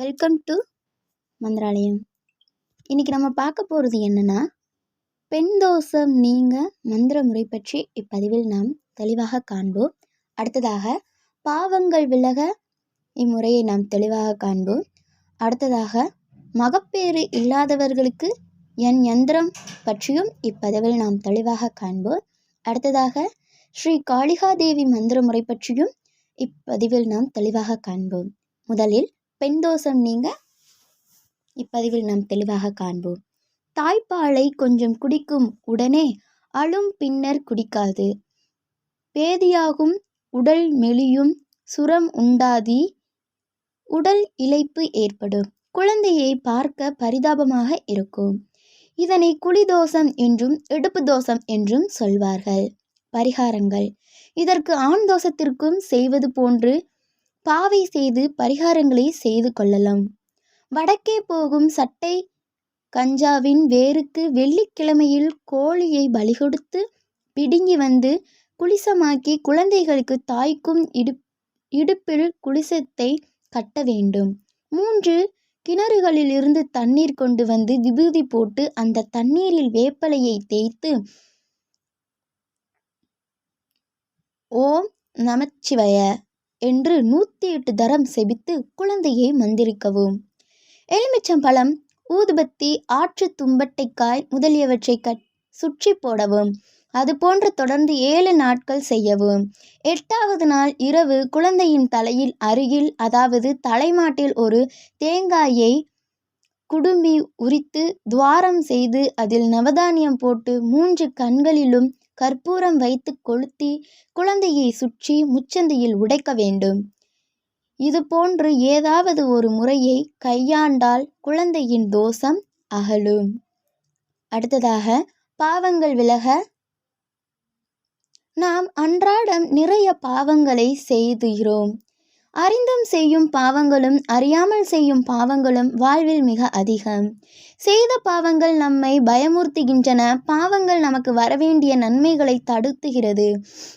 Welcome to Mantralayam. இன்றைக்கி நம்ம பார்க்க போகிறது என்னென்னா பெண் தோஷம் நீங்க மந்திர முறை பற்றி இப்பதிவில் நாம் தெளிவாக காண்போம். அடுத்ததாக பாவங்கள் விலக இம்முறையை நாம் தெளிவாக காண்போம். அடுத்ததாக மகப்பேறு இல்லாதவர்களுக்கு என் யந்திரம் பற்றியும் இப்பதிவில் நாம் தெளிவாக காண்போம். அடுத்ததாக ஸ்ரீ காளிகாதேவி மந்திர முறை பற்றியும் இப்பதிவில் நாம் தெளிவாக காண்போம். முதலில் பெண் தோஷம் நீங்க? இப்பதிவில் நாம் தெளிவாக காண்போம். தாய்ப்பாலை கொஞ்சம் குடிக்கும் உடனே அழும் பின்னர் குடிக்காது. பேதியாகும் உடல் மெலியும் சுரம் உண்டாதி உடல் இழைப்பு ஏற்படும். குழந்தையை பார்க்க பரிதாபமாக இருக்கும். இதனை குளிதோஷம் என்றும் எடுப்பு தோஷம் என்றும் சொல்வார்கள். பரிகாரங்கள். இதற்கு ஆண் தோஷத்திற்கும் செய்வது போன்று பாவை செய்து பரிகாரங்களை செய்து கொள்ளலாம். வடக்கே போகும் சட்டை கஞ்சாவின் வேருக்கு வெள்ளிக்கிழமையில் கோழியை பலி கொடுத்து பிடுங்கி வந்து குளிசமாக்கி குழந்தைகளுக்கு தாய்க்கும் இடு இடுப்பில் குளிசத்தை கட்ட வேண்டும். மூன்று கிணறுகளில் இருந்து தண்ணீர் கொண்டு வந்து விபூதி போட்டு அந்த தண்ணீரில் வேப்பலையை தேய்த்து ஓம் நமச்சிவய. என்று நூற்றி எட்டு தரம் செபித்து குழந்தையை மந்திரிக்கவும். எலுமிச்சம்பழம் ஊதுபத்தி ஆற்று தும்பட்டைக்காய் முதலியவற்றை கட் சுற்றி போடவும். அதுபோன்று தொடர்ந்து ஏழு நாட்கள் செய்யவும். எட்டாவது நாள் இரவு குழந்தையின் தலையில் அருகில் அதாவது தலைமாட்டில் ஒரு தேங்காயை குடுமி உரித்து துவாரம் செய்து அதில் நவதானியம் போட்டு மூன்று கண்களிலும் கற்பூரம் வைத்து கொளுத்தி குழந்தையை சுற்றி முச்சந்தியில் உடைக்க வேண்டும். இது போன்று ஏதாவது ஒரு முறையை கையாண்டால் குழந்தையின் தோஷம் அகலும். அடுத்ததாக பாவங்கள் விலக நாம் அன்றாடம் நிறைய பாவங்களை செய்துகிறோம். அறிந்தும் செய்யும் பாவங்களும் அறியாமல் செய்யும் பாவங்களும் வாழ்வில் மிக அதிகம். செய்த பாவங்கள் நம்மை பயமுறுத்துகின்றன. பாவங்கள் நமக்கு வரவேண்டிய நன்மைகளை தடுத்துகிறது.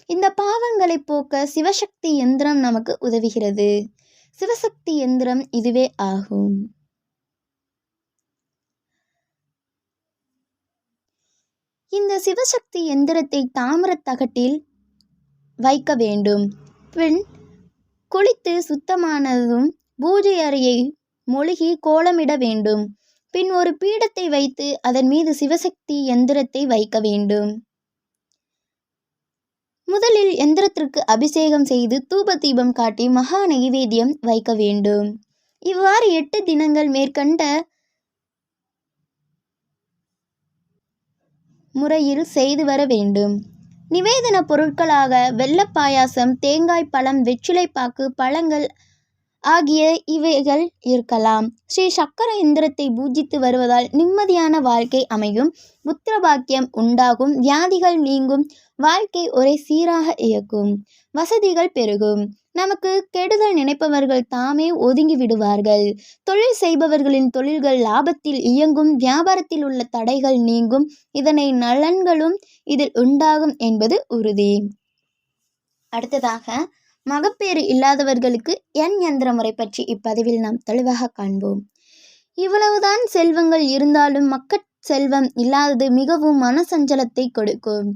இந்த பாவங்களை போக்க சிவசக்தி எந்திரம் நமக்கு உதவுகிறது. சிவசக்தி எந்திரம் இதுவே ஆகும். இந்த சிவசக்தி எந்திரத்தை தாமிரத்தகட்டில் வைக்க வேண்டும். பின் குளித்து சுத்தமானதும் பூஜை அறையை மொழுகி கோலமிட வேண்டும். பின் ஒரு பீடத்தை வைத்து அதன் மீது சிவசக்தி எந்திரத்தை வைக்க வேண்டும். முதலில் எந்திரத்திற்கு அபிஷேகம் செய்து தூப தீபம் காட்டி மகா நைவேத்தியம் வைக்க வேண்டும். இவ்வாறு எட்டு தினங்கள் மேற்கண்ட முறையில் செய்து வர வேண்டும். நிவேதன பொருட்களாக வெள்ளப் பாயாசம் தேங்காய் பழம் வெற்றிலைப்பாக்கு பழங்கள் ஆகிய இவைகள் இருக்கலாம். ஸ்ரீ சக்கர இந்திரத்தை பூஜித்து வருவதால் நிம்மதியான வாழ்க்கை அமையும். புத்திரபாக்கியம் உண்டாகும். வியாதிகள் நீங்கும். வாழ்க்கை ஒரே சீராக இயக்கும். வசதிகள் பெருகும். நமக்கு கெடுதல் நினைப்பவர்கள் தாமே ஒதுங்கி விடுவார்கள். தொழில் செய்பவர்களின் தொழில்கள் லாபத்தில் இயங்கும் வியாபாரத்தில் உள்ள தடைகள் நீங்கும். இதனை நலன்களும் இதில் உண்டாகும் என்பது உறுதி. அடுத்ததாக மகப்பேறு இல்லாதவர்களுக்கு எண் எந்திர முறை பற்றி இப்பதிவில் நாம் தெளிவாக காண்போம். இவ்வளவுதான் செல்வங்கள் இருந்தாலும் மக்கட் செல்வம் இல்லாதது மிகவும் மனசஞ்சலத்தை கொடுக்கும்.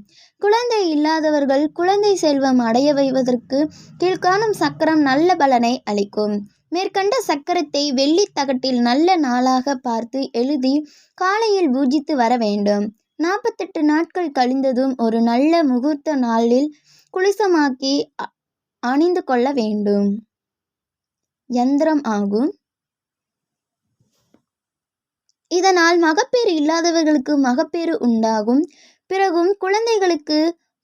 குழந்தை இல்லாதவர்கள் குழந்தை செல்வம் அடைய வைவதற்கு கீழ்காணும் சக்கரம் நல்ல பலனை அளிக்கும். மேற்கண்ட சக்கரத்தை வெள்ளி தகட்டில் நல்ல நாளாக பார்த்து எழுதி காலையில் பூஜித்து வர வேண்டும். நாற்பத்தெட்டு நாட்கள் கழிந்ததும் ஒரு நல்ல முகூர்த்த நாளில் குளிசமாக்கி அணிந்து கொள்ள வேண்டும். யந்திரம் ஆகும். இதனால் மகப்பேறு இல்லாதவர்களுக்கு மகப்பேறு உண்டாகும். பிறகும் குழந்தைகளுக்கு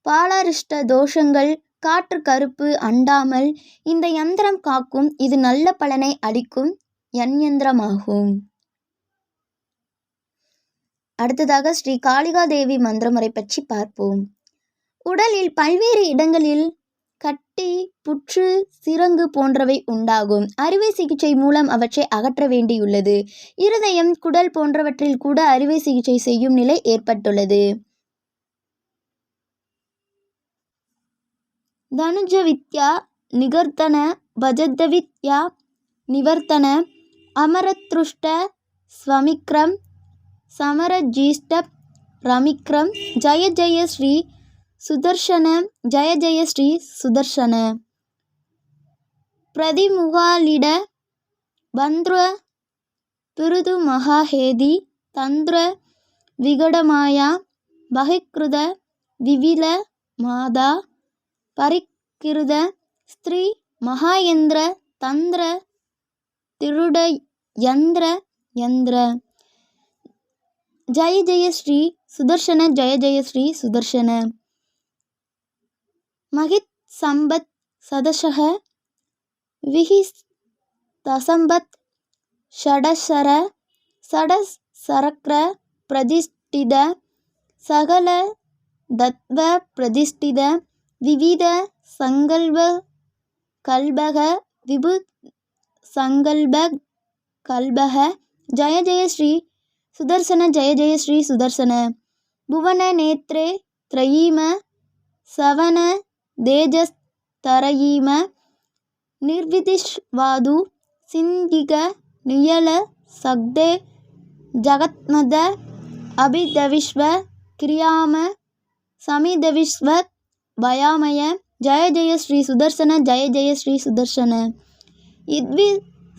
பாலாரிஷ்ட தோஷங்கள் காற்று கருப்பு அண்டாமல் இந்த யந்திரம் காக்கும் இது நல்ல பலனை அளிக்கும் யந்திரமாகும் அடுத்ததாக ஸ்ரீ காளிகாதேவி மந்திரமுறை பற்றி பார்ப்போம். உடலில் பல்வேறு இடங்களில் கட்டி புற்று சிரங்கு போன்றவை உண்டாகும். அறுவை சிகிச்சை மூலம் அவற்றை அகற்ற வேண்டியுள்ளது. இருதயம் குடல் போன்றவற்றில் கூட அறுவை சிகிச்சை செய்யும் நிலை ஏற்பட்டுள்ளது. தனுஜ வித்யா நிகர்த்தன பஜத்தவித்யா நிவர்த்தன அமரத்ருஷ்ட ஸ்வமிக்ரம் சமரஜீஷ்ட ரமிக்ரம் ஜய ஜய ஸ்ரீ சுதர்ஷன ஜய ஜய ஸ்ரீ சுதர்ஷன. பிரதிமுகாலிட பந்த்ர பிருது மகாஹேதி தந்திர விகடமாயா பகிக்ருத விவில மாதா பரிக்கிருத ஸ்திரீ மகாயந்திர தந்திர திருட யந்திர யந்திர. ஜய ஜய ஸ்ரீ சுதர்ஷன ஜய ஜய ஸ்ரீ சுதர்ஷன. மகித் சம்பத் சதசக விஹிஸ் தசம்பத் ஷடசர சரக்ர பிரதிஷ்டித சகல தத்வ பிரதிஷ்டித விவித சங்கல்ப கல்பக விபு சங்கல்ப கல்பக ஜய ஜய ஸ்ரீ சுதர்சன ஜய ஜய ஸ்ரீ சுதர்சன புவன நேத்ரே த்ரயீம சவன தேஜஸ் தரயீம நிர்விதிஷ்வாது சிந்திக நியல சக்தே ஜகத்மத அபிதவிஸ்வ கிரியாம சமிதவிஸ்வ பயாமய ஜய ஜெய ஸ்ரீ சுதர்சன ஜய ஜெய ஸ்ரீ சுதர்சன. இத்வி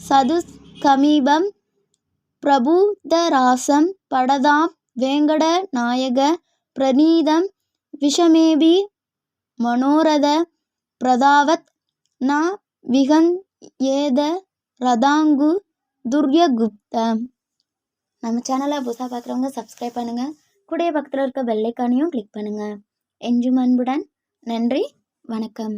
சது கமீபம் பிரபுதராசம் படதாம் வேங்கட நாயக பிரணீதம் விஷமேபி மனோரத பிரதாவத் ந விகந் ஏத ரதாங்கு துர்யகுப்த. நம்ம சேனலை புதுசாக பார்க்குறவங்க சப்ஸ்கிரைப் பண்ணுங்கள் கூடிய பக்கத்தில் இருக்க வெள்ளைக்கானையும் கிளிக் பண்ணுங்கள் என்றும் அன்புடன். நன்றி. வணக்கம்.